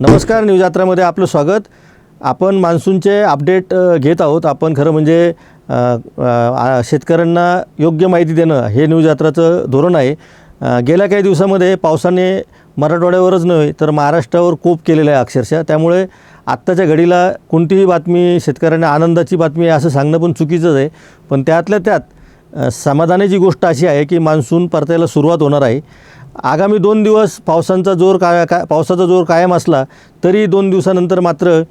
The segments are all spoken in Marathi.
नमस्कार न्यूज यात्रामध्ये आपलं स्वागत. आपण मान्सूनचे अपडेट घेत आहोत. आपण खरं म्हणजे शेतकऱ्यांना योग्य माहिती देणं हे न्यूज यात्राचं धोरण आहे. गेल्या काही दिवसामध्ये पावसाने मराठवाड्यावरच नव्हे तर महाराष्ट्रावर कोप केलेला आहे अक्षरशः. त्यामुळे आत्ताच्या घडीला कोणतीही बातमी शेतकऱ्यांना आनंदाची बातमी आहे असं सांगणं पण चुकीचंच आहे. पण त्यातल्या त्यात समाधानाची गोष्ट अशी आहे की मान्सून परतायला सुरुवात होणार आहे. आगामी दोन दिवस पावसांचा जोर काय का पावसाचा जोर कायम असला तरी दोन दिवसानंतर मात्र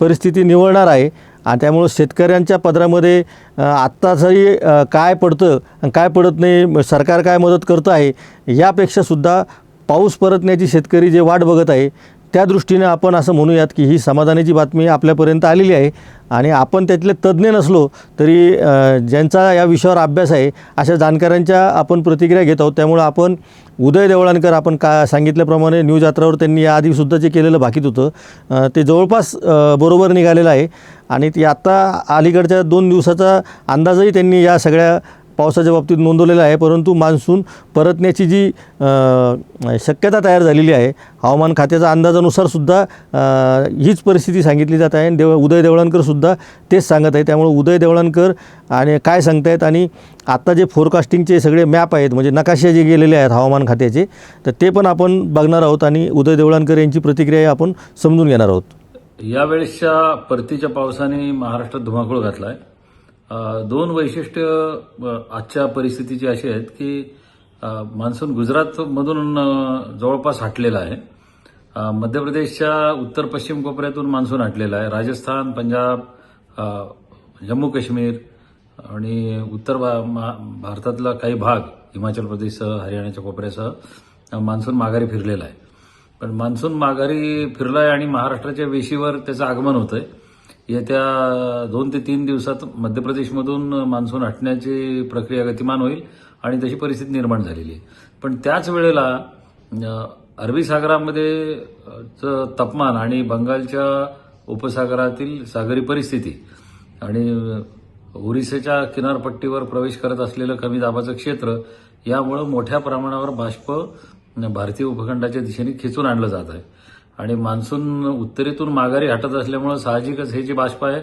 परिस्थिती निवळणार आहे. आणि त्यामुळं शेतकऱ्यांच्या पदरामध्ये आत्ताचंही काय पडतं आणि काय पडत नाही सरकार काय मदत करतं आहे यापेक्षासुद्धा पाऊस परतण्याची शेतकरी जे वाट बघत आहे त्या दृष्टीने आपण असं म्हणूयात की ही समाधानाची बातमी आपल्यापर्यंत आलेली आहे आणि आपण त्यातले तज्ज्ञ नसलो तरी ज्यांचा या विषयावर अभ्यास आहे अशा जाणकारांच्या आपण प्रतिक्रिया घेत आहोत. त्यामुळं आपण उदय देवळांकर आपण का सांगितल्याप्रमाणे न्यूज यात्रावर त्यांनी याआधीसुद्धा जे केलेलं भाकीत होतं ते जवळपास बरोबर निघालेलं आहे. आणि ती आत्ता अलीकडच्या दोन दिवसाचा अंदाजही त्यांनी या सगळ्या पावसाच्या बाबतीत नोंदवलेला आहे परंतु मान्सून परतण्याची जी शक्यता तयार झालेली आहे हवामान खात्याच्या अंदाजानुसार सुद्धा हीच परिस्थिती सांगितली जात आहे. आणि देव उदय देवळानकरसुद्धा तेच सांगत आहे त्यामुळे उदय देवळणकर आणि काय सांगतायत आणि आत्ता जे फोरकास्टिंगचे सगळे मॅप आहेत म्हणजे नकाशे जे गेलेले आहेत हवामान खात्याचे तर ते पण आपण बघणार आहोत आणि उदय देवळणकर यांची प्रतिक्रिया आपण समजून घेणार आहोत. यावेळेसच्या परतीच्या पावसाने महाराष्ट्रात धुमाकूळ घातला आहे दोन वैशिष्ट्य आजच्या परिस्थितीची अशी आहेत की मान्सून गुजरातमधून जवळपास हटलेला आहे. मध्य प्रदेशच्या उत्तर पश्चिम कोपऱ्यातून मान्सून हटलेला आहे. राजस्थान पंजाब जम्मू काश्मीर आणि उत्तर भा- भारतातला काही भाग हिमाचल प्रदेशसह हरियाणाच्या कोपऱ्यासह मान्सून माघारी फिरलेला आहे. पण मान्सून माघारी फिरलाय आणि महाराष्ट्राच्या वेशीवर त्याचं आगमन होतं आहे येत्या दोन ते तीन दिवसात मध्य प्रदेशमधून मान्सून हटण्याची प्रक्रिया गतिमान होईल आणि तशी परिस्थिती निर्माण झालेली आहे. पण त्याच वेळेला अरबी सागरामध्ये चं तापमान आणि बंगालच्या उपसागरातील सागरी परिस्थिती आणि ओरिसेच्या किनारपट्टीवर प्रवेश करत असलेलं कमी दाबाचं क्षेत्र यामुळं मोठ्या प्रमाणावर बाष्प भारतीय उपखंडाच्या दिशेने खेचून आणलं जात आहे. आणि मान्सून उत्तरेतून माघारी हटत असल्यामुळं साहजिकच हे जे बाष्प आहे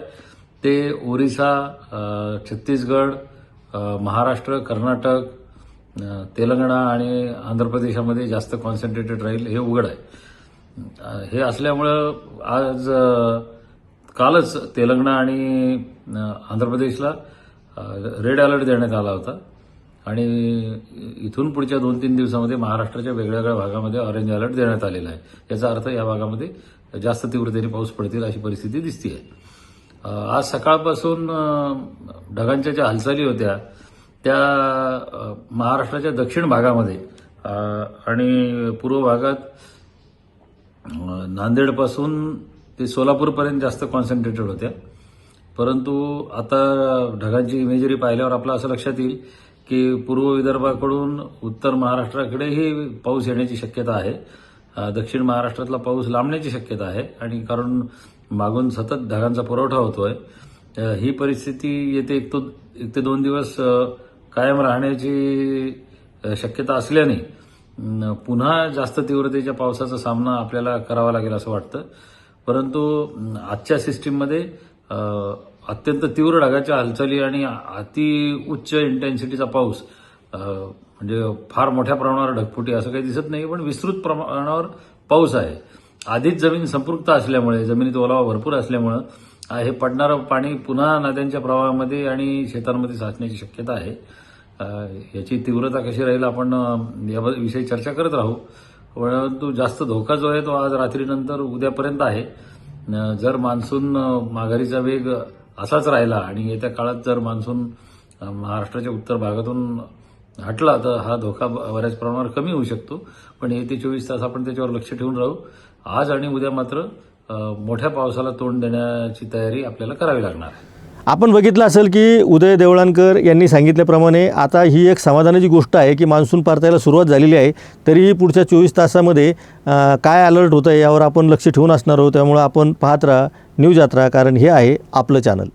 ते ओरिसा छत्तीसगड महाराष्ट्र कर्नाटक तेलंगणा आणि आंध्र प्रदेशामध्ये जास्त कॉन्सन्ट्रेटेड राहील हे उघड आहे. हे असल्यामुळं आज कालच तेलंगणा आणि आंध्र प्रदेशला रेड अलर्ट देण्यात आला होता. आणि इथून पुढच्या दोन तीन दिवसामध्ये महाराष्ट्राच्या वेगवेगळ्या भागामध्ये ऑरेंज अलर्ट देण्यात आलेला आहे. याचा अर्थ या भागामध्ये जास्त तीव्रतेने पाऊस पडतील अशी परिस्थिती दिसते आहे आज सकाळपासून ढगांच्या ज्या हालचाली होत्या त्या महाराष्ट्राच्या दक्षिण भागामध्ये आणि पूर्व भागात नांदेडपासून ते सोलापूरपर्यंत जास्त कॉन्सन्ट्रेटेड होत्या. परंतु आता ढगांची इमेजरी पाहिल्यावर आपलं असं लक्षात येईल की पूर्व विदर्भाकडून उत्तर महाराष्ट्राकडेही पाऊस येण्याची शक्यता आहे. दक्षिण महाराष्ट्रातला पाऊस लांबण्याची शक्यता आहे आणि कारण मागून सतत ढगांचा पुरवठा होतोय. ही परिस्थिती येते एक तो एक ते दोन दिवस कायम राहण्याची शक्यता असल्याने पुन्हा जास्त तीव्रतेच्या पावसाचा सामना आपल्याला करावा लागेल असं वाटतं. परंतु आजच्या सिस्टीममध्ये अत्यंत तीव्र ढगाच्या हालचाली आणि अति उच्च इंटेन्सिटीचा पाऊस म्हणजे फार मोठ्या प्रमाणावर ढगफुटी असं काही दिसत नाही पण विस्तृत प्रमाणावर पाऊस आहे. आधीच जमीन संपृक्त असल्यामुळे जमिनीत ओलावा भरपूर असल्यामुळं हे पडणारं पाणी पुन्हा नद्यांच्या प्रवाहामध्ये आणि शेतांमध्ये साचण्याची शक्यता आहे. याची तीव्रता कशी राहील आपण याविषयी चर्चा करत राहू. परंतु जास्त धोका जो आहे तो आज रात्रीनंतर उद्यापर्यंत आहे. जर मान्सून माघारीचा वेग असाच राहिला आणि येत्या काळात जर मान्सून महाराष्ट्राच्या उत्तर भागातून हटला तर हा धोका बऱ्याच प्रमाणावर कमी होऊ शकतो. पण येते चोवीस तास आपण त्याच्यावर लक्ष ठेवून राहू. आज आणि उद्या मात्र मोठ्या पावसाला तोंड देण्याची तयारी आपल्याला करावी लागणार आहे. आपण बघितलं असेल की उदय देवळांकर यांनी सांगितल्याप्रमाणे आता ही एक समाधानाची गोष्ट आहे की मान्सून परतायला सुरुवात झालेली आहे तरीही पुढच्या चोवीस तासामध्ये काय अलर्ट होतं आहे यावर आपण लक्ष ठेवून असणार आहोत. त्यामुळं आपण पाहत राहा न्यूज यात्रा कारण हे आहे आपलं चॅनल